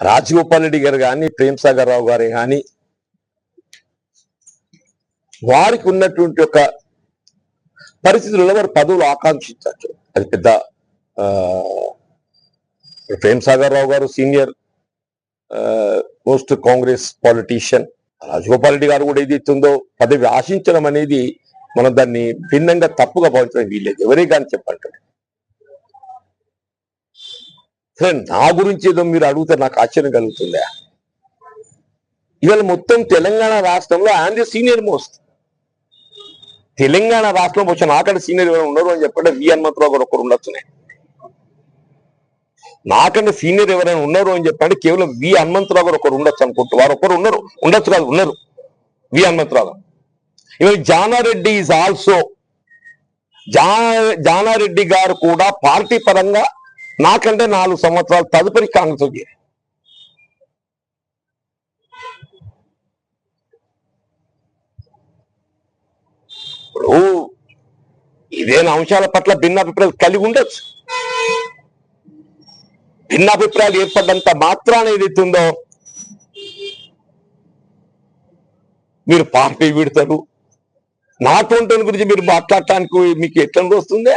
రాజగోపాల్ రెడ్డి గారు కానీ ప్రేమ్ సాగర్ రావు గారు కానీ వారికి ఉన్నటువంటి ఒక పరిస్థితుల్లో వారు పదవులు ఆకాంక్షించవచ్చు అది పెద్ద ఆ, Prem Sagar Rao garu senior most Congress politician Rajagopal Reddy garu కూడా ఏదైతుందో పదవి ఆశించడం అనేది మనం దాన్ని భిన్నంగా తప్పుగా భావించడం వీల్లేదు. ఎవరే కానీ చెప్పంటారు సరే నా గురించి ఏదో మీరు అడిగితే నాకు ఆశ్చర్యం కలుగుతుందా? ఇవాళ మొత్తం తెలంగాణ రాష్ట్రంలో ఆయన సీనియర్ మోస్ట్. తెలంగాణ రాష్ట్రం వచ్చిన నాకంటే సీనియర్ ఎవరైనా ఉన్నారు అని చెప్పంటే వి హనుమంతరావు గారు ఒకరు ఉండొచ్చునే నాకంటే సీనియర్ ఎవరైనా ఉన్నారు అని చెప్పండి కేవలం వి హనుమంతరావు గారు ఒకరు ఉండొచ్చు అనుకుంటూ. వారు ఒకరు ఉన్నారు. ఉండొచ్చు కాదు ఉన్నారు. వి హనుమంతరావు ఇవాళ జానారెడ్డి ఈజ్ ఆల్సో జా జానారెడ్డి గారు కూడా పార్టీ పరంగా నాకంటే నాలుగు సంవత్సరాలు తదుపరి కాంగ్రెస్ వచ్చి ఇప్పుడు ఇదేనా అంశాల పట్ల భిన్నాభిప్రాయాలు కలిగి ఉండొచ్చు. భిన్నాభిప్రాయాలు ఏర్పడ్డంత మాత్రాన ఏదైతే ఉందో మీరు పార్టీ విడతారు నాటువంటి గురించి మీరు మాట్లాడటానికి మీకు ఎట్లా వస్తుందే